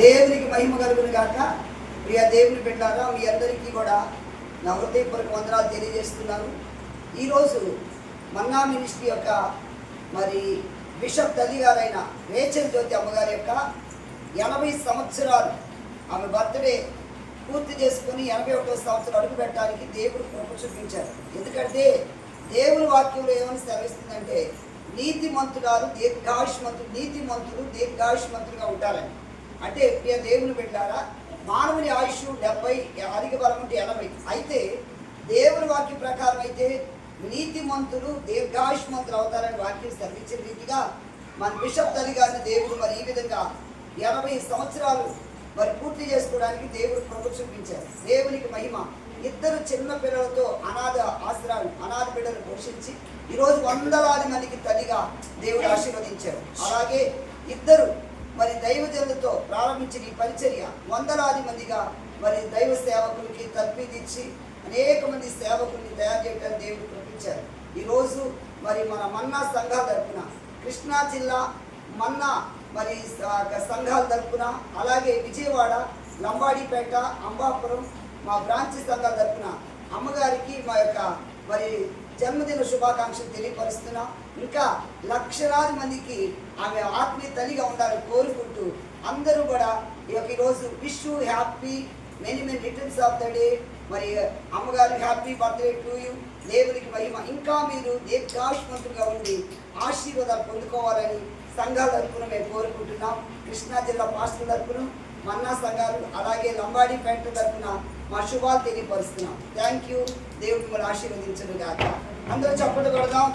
దేవునికి మహిమ కలుగును గాక. ప్రియ దేవుని పెట్టారా మీ అందరికీ కూడా నా హృదయపూర్వక వందనాలు తెలియజేస్తున్నాను. ఈరోజు మన్నా మినిస్ట్రీ యొక్క మరి బిషప్ తల్లి గారైన రేచల్ జ్యోతి అమ్మగారి యొక్క ఎనభై సంవత్సరాలు ఆమె బర్త్డే పూర్తి చేసుకుని ఎనభై ఒకటో సంవత్సరం అడుగు పెట్టడానికి దేవుడు కృప చూపించారు. ఎందుకంటే దేవుని వాక్యంలో ఏమని సెలవిస్తుందంటే నీతిమంతురాలు దీర్ఘాయుష్మంతులు నీతిమంతులు దీర్ఘాయుష్మంతులుగా ఉంటారని. అంటే ప్రియ దేవుని పెట్టారా మానవుని ఆయుష్ డెబ్బై అధిక బలం ఉంటే ఎనభై. అయితే దేవుని వాక్య ప్రకారం అయితే నీతిమంతులు దీర్ఘాయుష్మంతులు అవుతారని వాక్యం సెలవించిన రీతిగా మన బిషప్ తల్లి గారిని దేవుడు మరి ఈ విధంగా ఎనభై సంవత్సరాలు మరి పూర్తి చేసుకోవడానికి దేవుడు కృప చూపించారు. దేవునికి మహిమ. ఇద్దరు చిన్న పిల్లలతో అనాథ ఆశ్రాలు అనాథ బిడ్డలు పోషించి ఈరోజు వందలాది మందికి తల్లిగా దేవుడు ఆశీర్వదించారు. అలాగే ఇద్దరు మరి దైవజనులతో ప్రారంభించిన ఈ పరిచర్య వందలాది మందిగా మరి దైవ సేవకులకి తర్పీదిచ్చి అనేక మంది సేవకుల్ని తయారు చేయడానికి దేవుడు కృపించారు ఈరోజు మరి మన మన్నా సంఘాల తరపున కృష్ణా జిల్లా మన్నా మరి సంఘాల తరపున అలాగే విజయవాడ లంబాడిపేట అంబాపురం మా బ్రాంచ్ సంఘాల తరపున అమ్మగారికి మా యొక్క మరి జన్మదిన శుభాకాంక్షలు తెలియపరుస్తున్నాం. ఇంకా లక్షలాది మందికి ఆమె ఆత్మీయ తల్లిగా ఉండాలని కోరుకుంటూ అందరూ కూడా ఈ యొక్క ఈరోజు wish happy many many returns of the day. మరి అమ్మగారు హ్యాపీ బర్త్డే టు యూ. దేవునికి మహిమ. ఇంకా మీరు దీర్ఘాయుష్మంతులుగా ఉండి ఆశీర్వాదాలు పొందుకోవాలని సంఘాల తరపున మేము కోరుకుంటున్నాం. కృష్ణా జిల్లా పాస్టర్ తరపున మన్నా సంఘాలు అలాగే లంబాడి లంబాడిపేట తరఫున మా శుభాలు తెలియపరుస్తున్నాం. థ్యాంక్ యూ దేవుడు మిమ్మల్ని ఆశీర్వదించను గాక అందరూ చప్పట్లు కొడదాం.